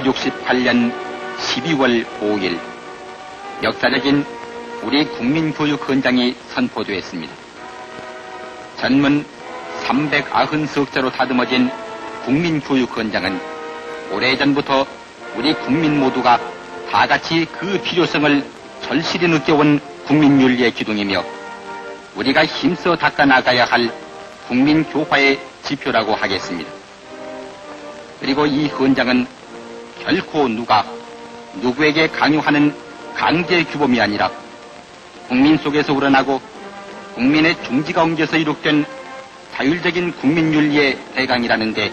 1968년 12월 5일 역사적인 우리 국민교육 헌장이 선포되었습니다. 전문 390석자로 다듬어진 국민교육 헌장은 오래전부터 우리 국민 모두가 다 같이 그 필요성을 절실히 느껴온 국민윤리의 기둥이며 우리가 힘써 닦아나가야 할 국민교화의 지표라고 하겠습니다. 그리고 이 헌장은 결코 누가 누구에게 강요하는 강제 규범이 아니라 국민 속에서 우러나고 국민의 중지가 옮겨서 이룩된 자율적인 국민윤리의 대강이라는데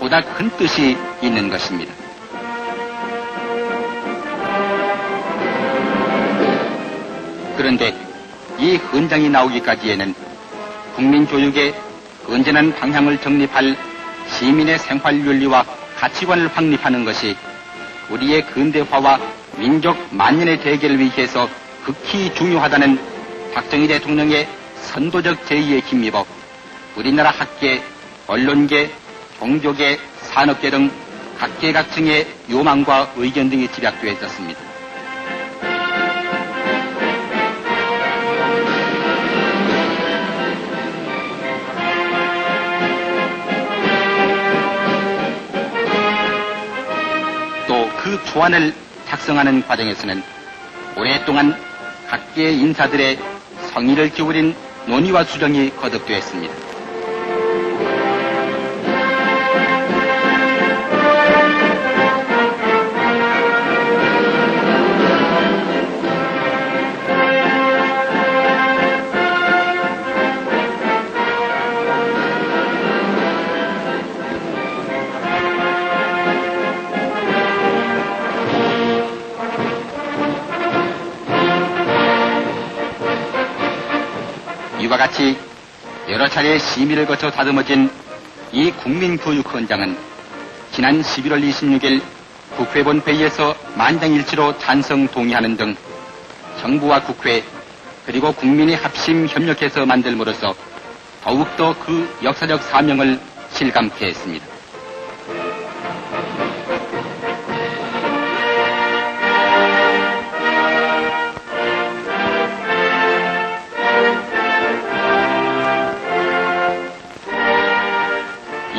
보다 큰 뜻이 있는 것입니다. 그런데 이 헌장이 나오기까지에는 국민 교육의 건전한 방향을 정립할 시민의 생활윤리와 가치관을 확립하는 것이 우리의 근대화와 민족 만년의 대계를 위해서 극히 중요하다는 박정희 대통령의 선도적 제의에 힘입어 우리나라 학계, 언론계, 종교계, 산업계 등 각계각층의 요망과 의견 등이 집약되어 있었습니다. 초안을 작성하는 과정에서는 오랫동안 각계의 인사들의 성의를 기울인 논의와 수정이 거듭되었습니다. 같이 여러 차례 심의를 거쳐 다듬어진 이 국민교육헌장은 지난 11월 26일 국회 본회의에서 만장일치로 찬성 동의하는 등 정부와 국회 그리고 국민이 합심 협력해서 만들므로써 더욱더 그 역사적 사명을 실감케 했습니다.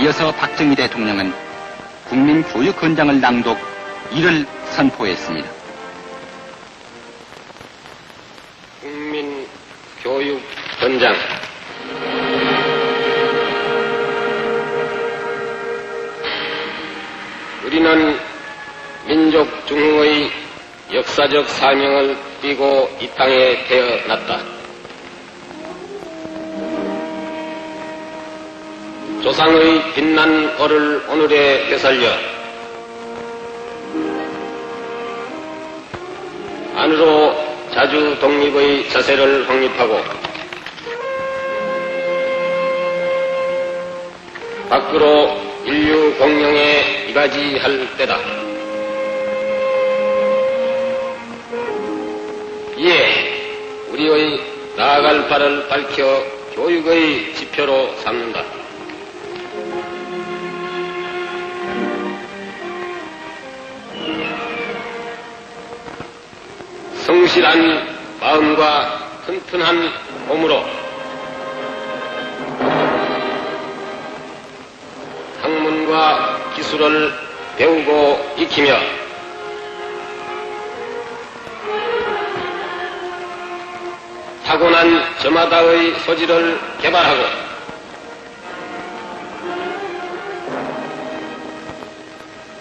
이어서 박정희 대통령은 국민 교육 헌장을 낭독 이를 선포했습니다. 국민 교육 헌장 우리는 민족 중흥의 역사적 사명을 띠고 이 땅에 태어났다. 조상의 빛난 얼을 오늘에 되살려 안으로 자주 독립의 자세를 확립하고 밖으로 인류 공영에 이바지할 때다. 이에 우리의 나아갈 바를 밝혀 교육의 지표로 삼는다. 성실한 마음과 튼튼한 몸으로 학문과 기술을 배우고 익히며 타고난 저마다의 소질을 개발하고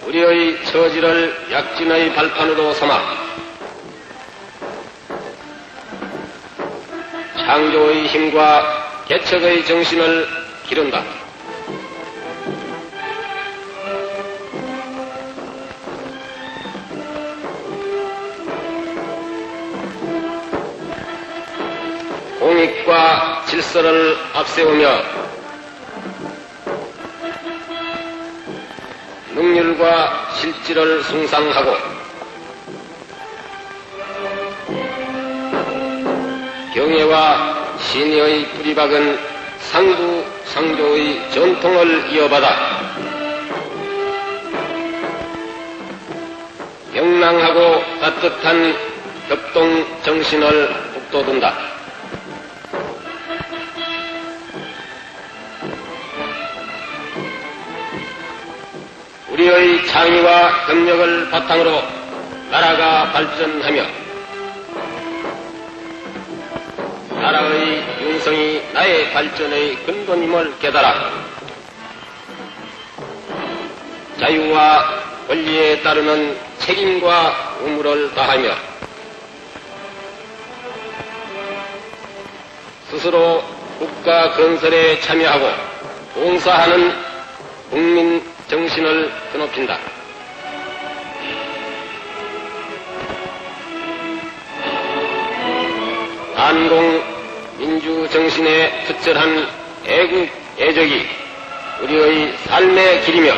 우리의 처지를 약진의 발판으로 삼아 창조의 힘과 개척의 정신을 기른다. 공익과 질서를 앞세우며 능률과 실질을 숭상하고 경애와 신의의 뿌리박은 상부 상조의 전통을 이어받아 희망하고 따뜻한 협동 정신을 북돋운다. 우리의 창의와 협력을 바탕으로 나라가 발전하며 나라의 융성이 나의 발전의 근본임을 깨달아 자유와 권리에 따르는 책임과 의무를 다하며 스스로 국가 건설에 참여하고 봉사하는 국민 정신을 드높인다. 안공 민주 정신에 투철한 애국 애적이 우리의 삶의 길이며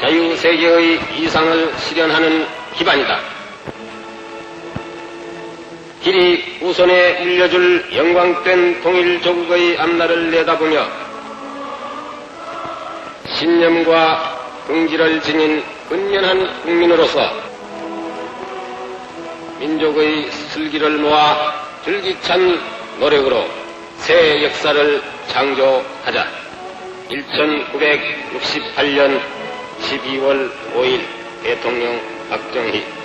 자유 세계의 이상을 실현하는 기반이다. 길이 우선에 물려줄 영광된 통일조국의 앞날을 내다보며 신념과 긍지를 지닌 은연한 국민으로서 민족의 슬기를 모아 줄기찬 노력으로 새 역사를 창조하자. 1968년 12월 5일 대통령 박정희